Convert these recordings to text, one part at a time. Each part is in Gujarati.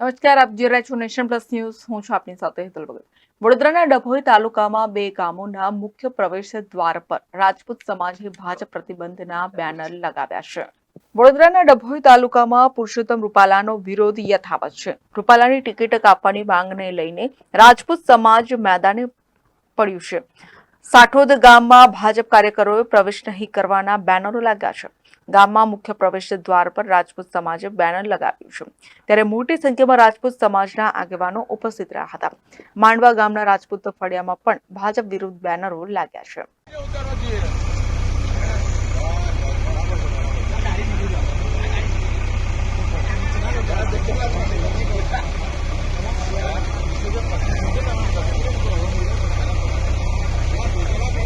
નમસ્કાર, આપ જોઈ રહ્યા છો નેશન પ્લસ ન્યૂઝ. હું છું આપની સાથે હેતલ ભગત. વડોદરાના ડભોઈ તાલુકામાં બે ગામોના મુખ્ય પ્રવેશ દ્વાર પર રાજપૂત સમાજે ભાજપ પ્રતિબંધના બેનર લગાવ્યા છે. વડોદરાના ડભોઈ તાલુકામાં પુરુષોત્તમ રૂપાલાનો વિરોધ યથાવત છે. રૂપાલાની ટિકિટ કાપવાની માંગને લઈને રાજપૂત સમાજ મેદાને પડ્યું છે. સાઠોદ ગામમાં ભાજપ કાર્યકરોએ પ્રવેશ નહીં કરવાના બેનરો લાગ્યા છે. ગામમાં મુખ્ય પ્રવેશ દ્વાર પર રાજપૂત સમાજે બેનર લગાવ્યું છે. ત્યારે મોટી સંખ્યામાં રાજપૂત સમાજના આગેવાનો ઉપસ્થિત રહ્યા હતા. માંડવા ગામના રાજપૂત ફળિયામાં પણ ભાજપ વિરુદ્ધ બેનરો લાગ્યા છે.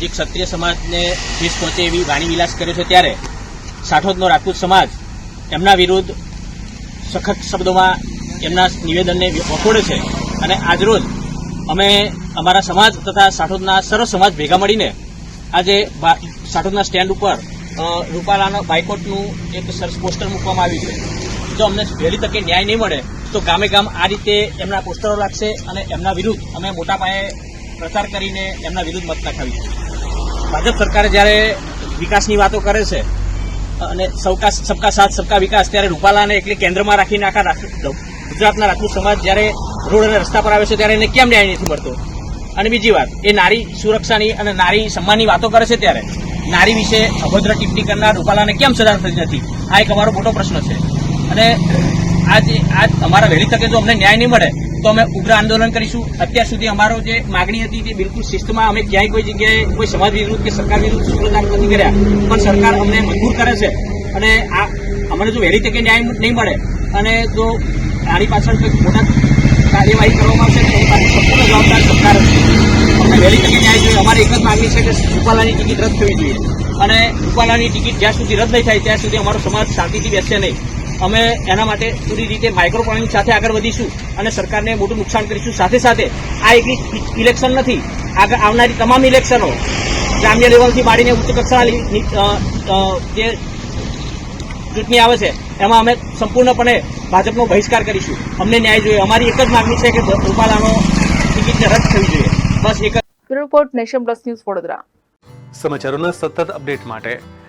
જે ક્ષત્રિય સમાજને ઠેસ પહોંચે એવી વાણી વિલાસ કર્યો છે ત્યારે સાઠોદનો રાજપૂત સમાજ એમના વિરુદ્ધ સખત શબ્દોમાં એમના નિવેદનને વખોડે છે. અને આજરોજ અમે અમારા સમાજ તથા સાઠોદના સર્વ સમાજ ભેગા મળીને આજે સાઠોદના સ્ટેન્ડ ઉપર રૂપાલાના બાયકોટનું એક સરસ પોસ્ટર મૂકવામાં આવ્યું છે. જો અમને વહેલી તકે ન્યાય નહીં મળે, તો ગામે ગામ આ રીતે એમના પોસ્ટરો લાગશે અને એમના વિરુદ્ધ અમે મોટા પાયે પ્રચાર કરીને એમના વિરુદ્ધ મત નાખાવીશું ભાજપ સરકારે જ્યારે વિકાસની વાતો કરે છે, અને સૌકા સબકા સાથ, સબકા વિકાસ, ત્યારે રૂપાલાને એકલી કેન્દ્રમાં રાખીને આખા ગુજરાતના રાજપૂત સમાજ જ્યારે રોડ અને રસ્તા પર આવે છે, ત્યારે એને કેમ ન્યાય નથી મળતો? અને બીજી વાત, એ નારી સુરક્ષાની અને નારી સન્માનની વાતો કરે છે ત્યારે, નારી વિશે અભદ્ર ટિપ્પણી કરનાર રૂપાલાને કેમ સજા થતી નથી? આ એક અમારો મોટો પ્રશ્ન છે. અને આજ આજ અમારા વહેલી તકે જો અમને ન્યાય નહીં મળે તો અમે ઉગ્ર આંદોલન કરીશું. અત્યાર સુધી અમારો જે માગણી હતી તે બિલકુલ શિસ્તમાં અમે ક્યાંય કોઈ જગ્યાએ કોઈ સમાજ વિરુદ્ધ કે સરકાર વિરુદ્ધ શુક્લદાન નથી કર્યા. પણ સરકાર અમને મજબૂર કરે છે. અને આ અમને જો વહેલી તકે ન્યાય નહીં મળે અને જો આની પાછળ કંઈક મોટા કાર્યવાહી કરવામાં આવશે એની પાછળ સંપૂર્ણ જવાબદાર સરકાર હશે. અમને વહેલી તકે ન્યાય જોઈએ. અમારે એક જ માંગણી છે કે રૂપાલાની ટિકિટ રદ થવી જોઈએ. અને રૂપાલાની ટિકિટ જ્યાં સુધી રદ નહીં થાય, ત્યાં સુધી અમારો સમાજ શાંતિથી બેસશે નહીં. અમે એના માટે પૂરી રીતે માઇક્રો પ્લાનિંગ સાથે આગળ વધીશું અને સરકારને મોટું નુકસાન કરીશું. સાથે સાથે આ એકલી ઇલેક્શન નથી આગળ આવનારી તમામ ઇલેક્શનો ગ્રામ્ય લેવલથી માંડીને ઉચ્ચ કક્ષાના જે ચૂંટણી આવે છે એમાં અમે સંપૂર્ણપણે ભાજપનો બહિષ્કાર કરીશું. અમને ન્યાય જોઈએ. અમારી એક જ માગણી છે કે રૂપાલાનો ટિકિટને રદ થવી જોઈએ. બસ એક જ report nation plus news Vadodara. સમાચારોના સતત અપડેટ માટે